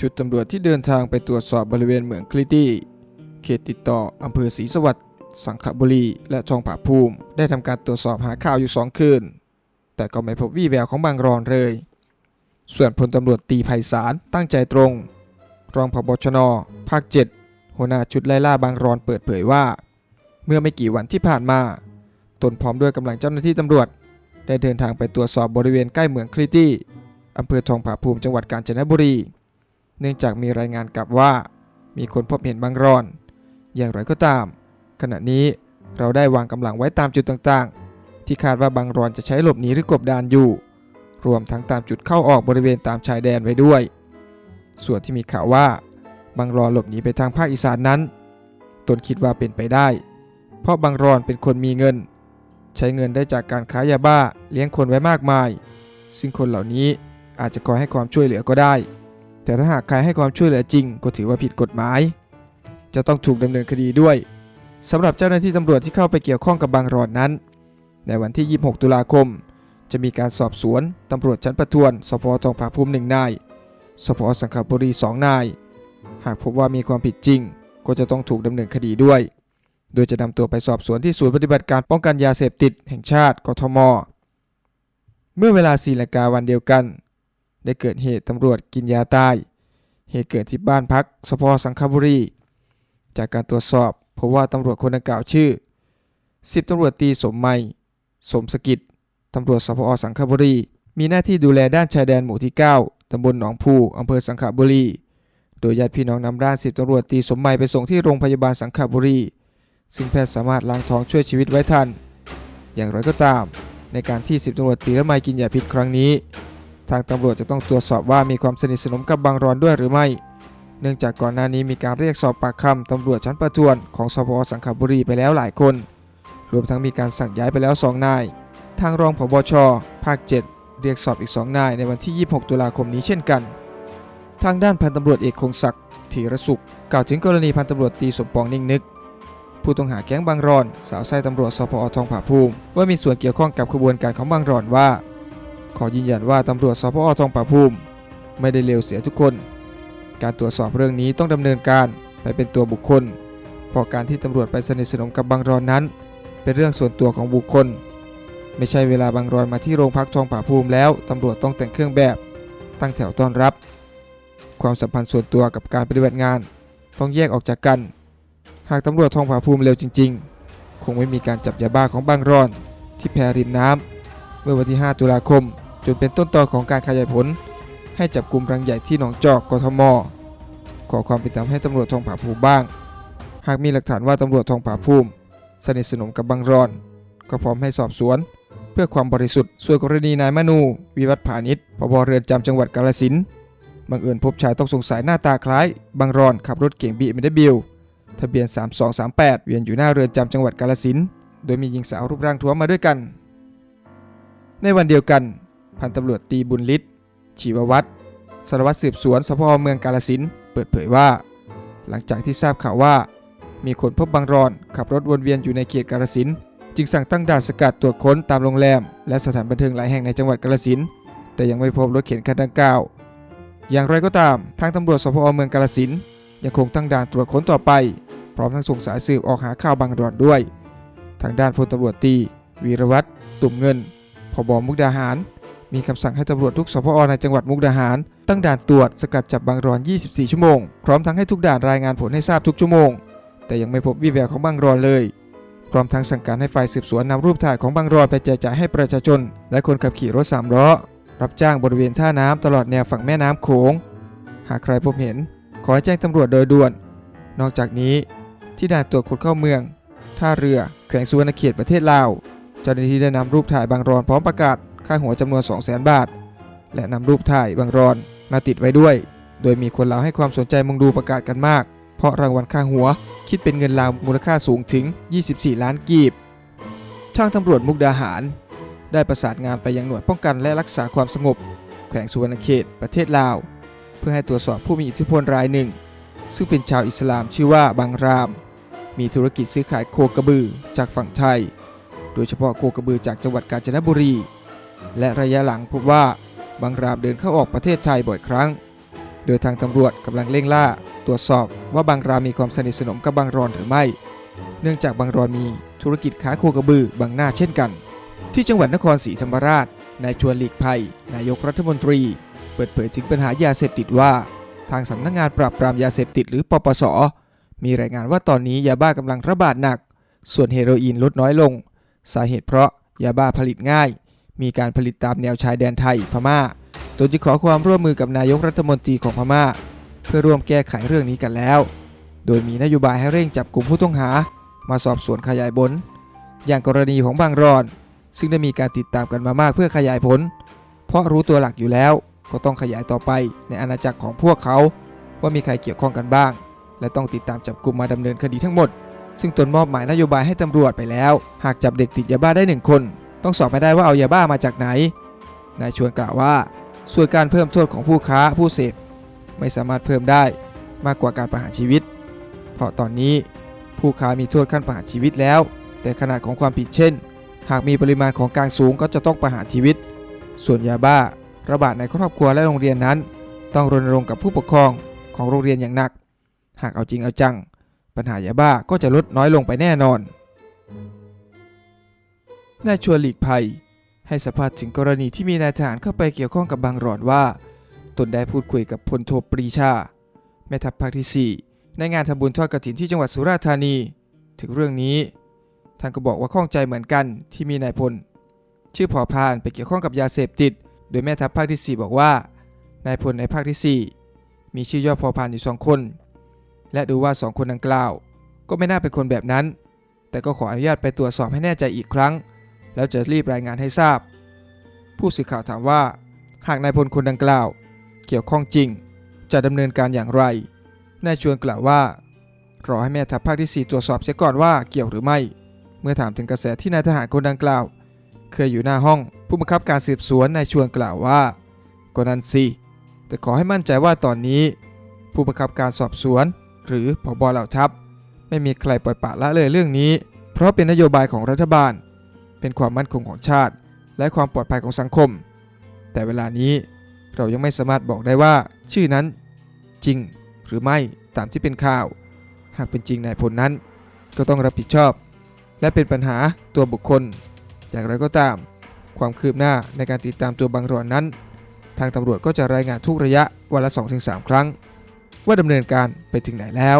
ชุดตำรวจที่เดินทางไปตรวจสอบบริเวณเหมืองคลิตี้ เขตติดต่ออำเภอศรีสวัสดิ์สังขบุรี และทองผาภูมิ ได้ทำการตรวจสอบหาข่าวอยู่สองคืน แต่ก็ไม่พบวี่แววของบางรอนเลย ส่วนพลตำรวจตีไพศาลตั้งใจตรง รองผบชน ภาค 7 หัวหน้าชุดไล่ล่าบางรอนเปิดเผยว่า เมื่อไม่กี่วันที่ผ่านมาตนพร้อมด้วยกำลังเจ้าหน้าที่ตำรวจ ได้เดินทางไปตรวจสอบบริเวณใกล้เหมืองคลิตี้อำเภอทองผาภูมิจังหวัดกาญจนบุรี เนื่องจากมีรายงานกลับว่า มีคนพบเห็นบางรอน อย่างไรก็ตาม ขณะนี้เราได้วางกำลังไว้ตามจุดต่างๆ ที่คาดว่าบางรอนจะใช้หลบหนีหรือกบดานอยู่ รวมทั้งตามจุดเข้าออกบริเวณตามชายแดนไว้ด้วย ส่วนที่มีข่าวว่าบางรอนหลบหนีไปทางภาคอีสานนั้น ตนคิดว่าเป็นไปได้ เพราะบางรอนเป็นคนมีเงิน ใช้เงินได้จากการค้ายาบ้าเลี้ยงคนไว้มากมาย ซึ่งคนเหล่านี้อาจจะคอยให้ความช่วยเหลือก็ได้ แต่ถ้าหากใครให้ความช่วยเหลือจริง ก็ถือว่าผิดกฎหมาย จะต้องถูกดำเนินคดีด้วยสำหรับเจ้าหน้าที่ตำรวจที่เข้าไปเกี่ยวข้องกับบางรอนนั้น ในวันที่ 26 ตุลาคม จะมีการสอบสวนตำรวจชั้นประทวนสพทองผาภูมิหนึ่งนายสพสังขบุรีสองนาย หากพบว่ามีความผิดจริง ก็จะต้องถูกดำเนินคดีด้วย โดยจะนำตัวไปสอบสวนที่ศูนย์ปฏิบัติการป้องกันยาเสพติด แห่งชาติกทม เมื่อเวลา4นาฬิกาวันเดียวกัน ได้เกิดเหตุตำรวจกินยาตาย เหตุเกิดที่บ้านพักสพสังขบุรี จากการตรวจสอบพบว่าตำรวจคนดังกล่าวชื่อ10ตำรวจตีสมมัยสมสกิจตำรวจสพสังขบุรี มีหน้าที่ดูแลด้านชายแดนหมู่ที่ 9ตำบลหนองพูอำเภอสังขบุรี โดยญาติพี่น้องนำร่างสิบตำรวจตีสมมัยไปส่งที่โรงพยาบาลสังขบุรี ซึ่งแพทย์สามารถล้างท้องช่วยชีวิตไว้ทัน อย่างไรก็ตาม ในการที่สิบตำรวจตีละไมกินยาพิษครั้งนี้ ทางตำรวจจะต้องตรวจสอบว่ามีความสนิทสนมกับบางรอนด้วยหรือไม่ เนื่องจากก่อนหน้านี้มีการเรียกสอบปากคำตำรวจชั้นประทวนของสพสังขบุรีไปแล้วหลายคน รวมทั้งมีการสั่งย้ายไปแล้ว 2 นาย ทางรองผบช ภาค 7 เรียกสอบอีก 2 นายในวันที่ 26 ตุลาคมนี้เช่นกัน ทางด้านพันตำรวจเอกคงศักดิ์ธีรสุข กล่าวถึงกรณีพันตำรวจตีสมปองนิ่งนึกผู้ต้องหาแก๊งบางรอน สาวไส้ตำรวจสพอทองผาภูมิ ว่ามีส่วนเกี่ยวข้องกับขบวนการของบางรอนว่า ขอยืนยันว่าตำรวจสพอทองผาภูมิ ไม่ได้เลวเสียทุกคน การตรวจสอบเรื่องนี้ต้องดำเนินการไปเป็นตัวบุคคล เพราะการที่ตำรวจไปสนิทสนมกับบางรอนนั้น เป็นเรื่องส่วนตัวของบุคคล ไม่ใช่เวลาบางรอนมาที่โรงพักทองผาภูมิแล้วตำรวจต้องแต่งเครื่องแบบ ตั้งแถวต้อนรับ ความสัมพันธ์ส่วนตัวกับการปฏิบัติงาน ต้องแยกออกจากกัน หากตำรวจทองผาภูมิเร็วจริง ๆ คงไม่มีการจับยาบ้าของบางรอน ที่แพริมน้ำเมื่อวันที่ 5 ตุลาคม จนเป็นต้นตอของการขยายผล ให้จับกลุ่มรังใหญ่ที่หนองจอกกทม ขอความเป็นธรรมให้ตำรวจทองผาภูมิบ้าง หากมีหลักฐานว่าตำรวจทองผาภูมิ สนิทสนมกับบางรอน ก็พร้อมให้สอบสวน เพื่อความบริสุทธิ์ ส่วนกรณีนายมนู วิวัฒผานิชพบเรือนจำจังหวัดกาฬสินบังเอิญพบชายต้องสงสัยหน้าตาคล้ายบางรอนขับรถเก่งบีเอ็มดบิลทะเบียน 3238 เวียนอยู่หน้าเรือนจำจังหวัดกาฬสินโดยมีหญิงสาวรูปร่างท้วมมาด้วยกัน ในวันเดียวกัน พันตำรวจตีบุญฤทธิ์ชีววัฒน์สารวัตรสืบสวนสพเมืองกาฬสินเปิดเผยว่า หลังจากที่ทราบข่าวว่า มีคนพบบางรอน ขับรถวนเวียนอยู่ในเขตกาฬสินจึงสั่งตั้งด่านสกัดตรวจค้นตามโรงแรม และสถานบันเทิงหลายแห่งในจังหวัดกาฬสินแต่ยังไม่พบรถเข็นคันดังกล่าว อย่างไรก็ตาม ทางตำรวจสพเมืองกาฬสินยังคงตั้งด่านตรวจค้นต่อไป พร้อมทั้งส่งสายสืบออกหาข่าวบางรอนด้วย ทางด้านพลตำรวจตีวีรวัตรตุ่มเงินพบมุกดาหาร มีคำสั่งให้ตำรวจทุกสพอในจังหวัดมุกดาหาร ตั้งด่านตรวจสกัดจับบางรอน 24 ชั่วโมง พร้อมทั้งให้ทุกด่านรายงานผลให้ทราบทุกชั่วโมง แต่ยังไม่พบวี่แววของบางรอนเลย พร้อมทั้งสั่งการให้ฝ่ายสืบสวนนำรูปถ่ายของบางรอนไปแจกจ่ายให้ประชาชน และคนขับขี่รถสามล้อรับจ้างบริเวณท่าน้ำตลอดแนวฝั่งแม่น้ำโขง หากใครพบเห็น ขอให้แจ้งตำรวจโดยด่วน นอกจากนี้ ที่ด่านตรวจคนเข้าเมือง ท่าเรือแขวงสุวรรณเขตประเทศลาวเจ้าหน้าที่ได้นำรูปถ่ายบางรอนพร้อมประกาศ ค่าหัวจำนวน 200,000 บาท และนำรูปถ่ายบางรอนมาติดไว้ด้วย โดยมีคนลาวให้ความสนใจมุงดูประกาศกันมาก เพราะรางวัลค่าหัวคิดเป็นเงินลาวมูลค่าสูงถึง 24 ล้านกีบ ช่างตำรวจมุกดาหาร ได้ประสานงานไปยังหน่วยป้องกันและรักษาความสงบ แขวงสุวรรณเขตประเทศลาว เพื่อให้ตรวจสอบผู้มีอิทธิพลรายหนึ่ง ซึ่งเป็นชาวอิสลามชื่อว่าบางราม มีธุรกิจซื้อขายโคกระบือจากฝั่งไทย โดยเฉพาะโคกระบือจากจังหวัดกาญจนบุรี และระยะหลังพบว่าบางรามเดินเข้าออกประเทศไทยบ่อยครั้ง โดยทางตำรวจกำลังเร่งล่า ตรวจสอบว่าบางรามมีความสนิทสนมกับบางรอนหรือไม่ เนื่องจากบางรอนมีธุรกิจค้าโคกระบือบางหน้าเช่นกัน ที่จังหวัดนครศรีธรรมราชนายชวนหลีกภัย นายกรัฐมนตรี เปิดเผยถึงปัญหายาเสพติดว่า ทางสำนักงานปราบปรามยาเสพติดหรือปปส มีรายงานว่าตอนนี้ยาบ้ากำลังระบาดหนัก ส่วนเฮโรอีนลดน้อยลง สาเหตุเพราะยาบ้าผลิตง่าย มีการผลิตตามแนวชายแดนไทยพม่าตนจึงขอความร่วมมือกับนายกรัฐมนตรีของพม่า เพื่อร่วมแก้ไขเรื่องนี้กันแล้ว โดยมีนโยบายให้เร่งจับกลุ่มผู้ต้องหา มาสอบสวนขยายผลอย่างกรณีของบางรอน ซึ่งได้มีการติดตามกันมามากเพื่อขยายผล เพราะรู้ตัวหลักอยู่แล้วก็ต้องขยายต่อไปในอาณาจักรของพวกเขาว่ามีใครเกี่ยวข้องกันบ้าง และต้องติดตามจับกลุ่มมาดำเนินคดีทั้งหมด ซึ่งตนมอบหมายนโยบายให้ตำรวจไปแล้ว หากจับเด็กติดยาบ้าได้หนึ่งคน ต้องสอบให้ได้ว่าเอายาบ้ามาจากไหน นายชวนกล่าวว่า ส่วนการเพิ่มโทษของผู้ค้าผู้เสพไม่สามารถเพิ่มได้มากกว่าการประหารชีวิต เพราะตอนนี้ผู้ค้ามีโทษขั้นประหารชีวิตแล้ว แต่ขนาดของความผิดเช่น หากมีปริมาณของกลางสูงก็จะต้องประหารชีวิต ส่วนยาบ้าระบาดในครอบครัวและโรงเรียนนั้น ต้องรณรงค์กับผู้ปกครองของโรงเรียนอย่างหนัก หากเอาจริงเอาจัง ปัญหายาบ้าก็จะลดน้อยลงไปแน่นอน นายชวนหลีกภัย ให้สัมภาษณ์ถึงกรณีที่มีนายทหารเข้าไปเกี่ยวข้องกับบางหลอดว่า ตนได้พูดคุยกับพลโทปรีชา แม่ทัพภาคที่ 4 ในงานทำบุญทอดกฐินที่จังหวัดสุราษฎร์ธานี ถึงเรื่องนี้ท่านก็บอกว่าข้องใจเหมือนกันที่มีนายพล ชื่อพอพานไปเกี่ยวข้องกับยาเสพติด โดยแม่ทัพภาคที่ 4 บอกว่านายพลในภาคที่ 4 มีชื่อย่อพอพานอยู่สองคน และดูว่าสองคนดังกล่าว ก็ไม่น่าเป็นคนแบบนั้น แต่ก็ขออนุญาตไปตรวจสอบให้แน่ใจอีกครั้ง แล้วจะรีบรายงานให้ทราบ ผู้สื่อข่าวถามว่า หากนายพลคนดังกล่าว เกี่ยวข้องจริง จะดำเนินการอย่างไรนายชวนกล่าวว่า รอให้แม่ทัพภาคที่ 4 ตรวจสอบเสียก่อนว่าเกี่ยวหรือไม่ เมื่อถามถึงกระแสที่นายทหารคนดังกล่าว เคยอยู่หน้าห้อง ผู้บังคับการสืบสวนนายชวนกล่าวว่าก็นั้นสิแต่ขอให้มั่นใจว่าตอนนี้ ผู้บังคับการสอบสวน หรือผบเหล่าทัพ ไม่มีใครปล่อยปละละเลยเรื่องนี้ เพราะเป็นนโยบายของรัฐบาล เป็นความมั่นคงของชาติ และความปลอดภัยของสังคม แต่เวลานี้เรายังไม่สามารถบอกได้ว่า ชื่อนั้นจริงหรือไม่ตามที่เป็นข่าว หากเป็นจริงนายพลนั้น ก็ต้องรับผิดชอบ และเป็นปัญหาตัวบุคคล อย่างไรก็ตาม ความคืบหน้าในการติดตามตัวบางรอนนั้น ทางตำรวจก็จะรายงานทุกระยะวันละ 2-3 ครั้ง ว่าดำเนินการไปถึงไหนแล้ว